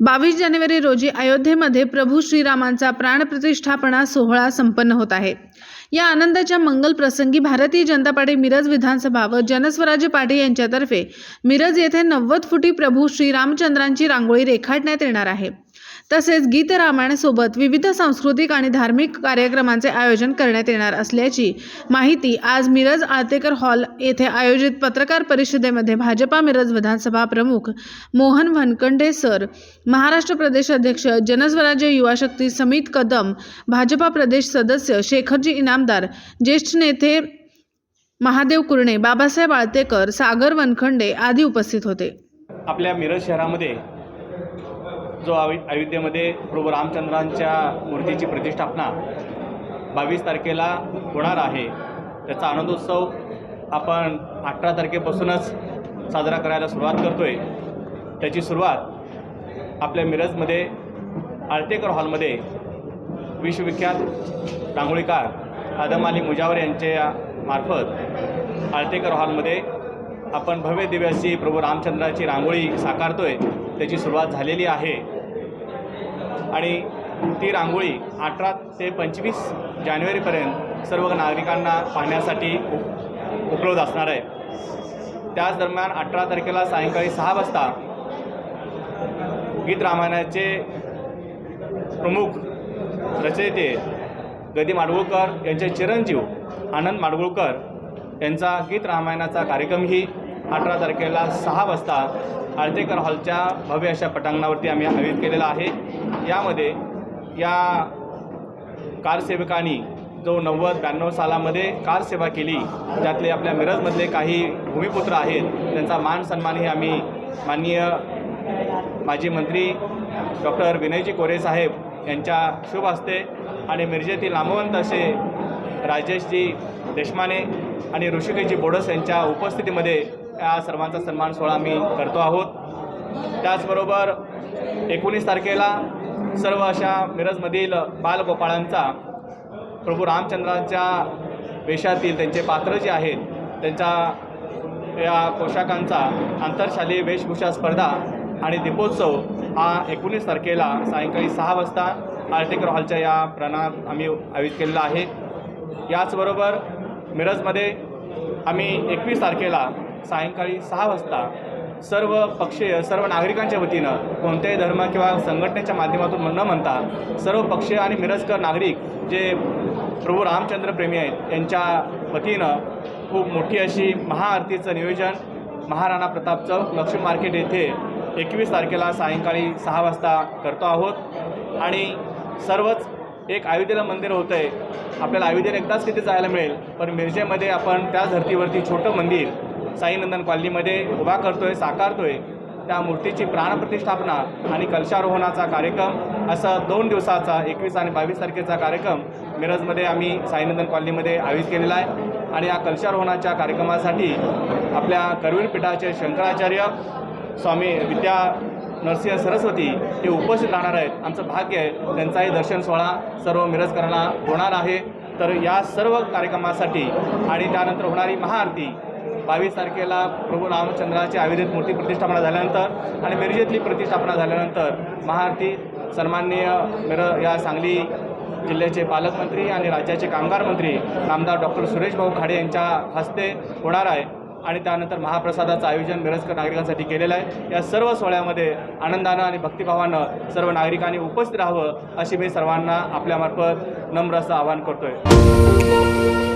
बावीस जानेवारी रोजी अयोध्येमध्ये प्रभू श्रीरामांचा प्राणप्रतिष्ठापना सोहळा संपन्न होत आहे. या आनंदाच्या मंगल प्रसंगी भारतीय जनता पार्टी मिरज विधानसभा व जनस्वराज्य पार्टी यांच्यातर्फे मिरज येथे नव्वद फुटी प्रभू श्रीरामचंद्रांची रांगोळी रेखाटण्यात येणार आहे. तसेच गीतरामायणासोबत विविध सांस्कृतिक आणि धार्मिक कार्यक्रमांचे आयोजन करण्यात येणार असल्याची माहिती आज मिरज आळतेकर हॉल येथे आयोजित पत्रकार परिषदेमध्ये भाजपा मिरज विधानसभा प्रमुख मोहन वनकंडे सर महाराष्ट्र प्रदेश अध्यक्ष जनस्वराज्य युवा शक्ती समित कदम भाजपा प्रदेश सदस्य शेखरजी इनामदार ज्येष्ठ नेते महादेव कुरणे बाबासाहेब आळतेकर सागर वनखंडे आदी उपस्थित होते. आपल्या मिरज शहरामध्ये जो अवि अयोध्येमध्ये प्रभू रामचंद्रांच्या मूर्तीची प्रतिष्ठापना बावीस तारखेला होणार आहे त्याचा आनंदोत्सव आपण अठरा तारखेपासूनच साजरा करायला सुरुवात करतो आहे त्याची सुरुवात आपल्या मिरजमध्ये आळतेकर हॉलमध्ये विश्वविख्यात रांगोळीकार आदम अली मुजावर यांच्या मार्फत आळतेकर हॉलमध्ये आपण भव्य दिव्यासी प्रभू रामचंद्राची रांगोळी साकारतोय त्याची सुरुवात झालेली आहे. आणि ती रांगोळी अठरा ते पंचवीस जानेवारीपर्यंत सर्व नागरिकांना पाहण्यासाठी उप उपलब्ध असणार आहे. त्याच दरम्यान अठरा तारखेला सायंकाळी सहा वाजता गीत रामायणाचे प्रमुख रचयिते गदी माडगुळकर यांचे चिरंजीव आनंद माडगुळकर यांचा गीत रामायणाचा कार्यक्रमही अठरा तारखेला सहा वाजता आळतेकर हॉलच्या भव्य अशा पटांगणावरती आम्ही आयोजित केलेला आहे. यामध्ये या कारसेवकांनी जो नव्वद ब्याण्णव सालामध्ये कारसेवा केली त्यातले आपल्या मिरजमधले काही भूमिपुत्र आहेत त्यांचा मान सन्मानही आम्ही माननीय माजी मंत्री डॉक्टर विनयजी कोरे साहेब यांच्या शुभ हस्ते आणि मिरजेतील नामवंत असे राजेशजी देशमाने आणि ऋषिकेशजी बोडस यांच्या उपस्थितीमध्ये या सर्वांचा सन्मान सोहळा आम्ही करतो आहोत. त्याचबरोबर एकोणीस तारखेला सर्व अशा मिरजमधील बालगोपाळांचा प्रभू रामचंद्राच्या वेशातील त्यांचे पात्र जे आहेत त्यांच्या या पोशाखांचा आंतरशालीय वेशभूषा स्पर्धा आणि दीपोत्सव हा एकोणीस तारखेला सायंकाळी सहा वाजता आर्टिकर हॉलच्या या प्रणात आम्ही आयोजित केलेला आहे. याचबरोबर मिरजमध्ये आम्ही एकवीस तारखेला सायंकाळी सहा वाजता सर्व पक्षीय सर्व नागरिकांच्या वतीनं कोणत्याही धर्म किंवा संघटनेच्या माध्यमातून न म्हणता सर्व पक्षीय आणि मिरजकर नागरिक जे प्रभू रामचंद्र प्रेमी आहेत यांच्या वतीनं खूप मोठी अशी महाआरतीचं नियोजन महाराणा प्रताप चौक लक्ष्मी मार्केट येथे एकवीस तारखेला सायंकाळी सहा वाजता करतो आहोत. आणि सर्वच एक अयोध्येला मंदिर होतं आहे आपल्याला अयोध्येला एकदाच तिथे जायला मिळेल. पण मिरजेमध्ये आपण त्या धर्तीवरती छोटं मंदिर साईनंदन कॉलनीमध्ये उभा करतोय साकारतोय. त्या मूर्तीची प्राणप्रतिष्ठापना आणि कलशारोहणाचा कार्यक्रम असा दोन दिवसाचा एकवीस आणि बावीस तारखेचा कार्यक्रम मिरजमध्ये आम्ही साईनंदन कॉलनीमध्ये आयोजित केलेला आहे. आणि या कलशारोहणाच्या कार्यक्रमासाठी आपल्या करवीर पीठाचे शंकराचार्य स्वामी विद्या नरसिंह सरस्वती हे उपस्थित राहणार आहेत. आमचं भाग्य आहे त्यांचाही दर्शन सोहळा सर्व मिरजकरांना होणार आहे. तर या सर्व कार्यक्रमासाठी आणि त्यानंतर होणारी महाआरती बावीस तारखेला प्रभू रामचंद्राची आयुर्वेद मूर्ती प्रतिष्ठापना झाल्यानंतर आणि मिरजेतली प्रतिष्ठापना झाल्यानंतर महाआरती सन्माननीय मिर या सांगली जिल्ह्याचे पालकमंत्री आणि राज्याचे कामगार मंत्री नामदार डॉक्टर सुरेश भाऊ खाडे यांच्या हस्ते होणार आहे. आणि त्यानंतर महाप्रसादाचं आयोजन मिरजकर नागरिकांसाठी केलेलं आहे. या सर्व सोहळ्यामध्ये आनंदानं आणि भक्तिभावानं सर्व नागरिकांनी उपस्थित राहावं अशी मी सर्वांना आपल्यामार्फत नम्र असं आवाहन करतो आहे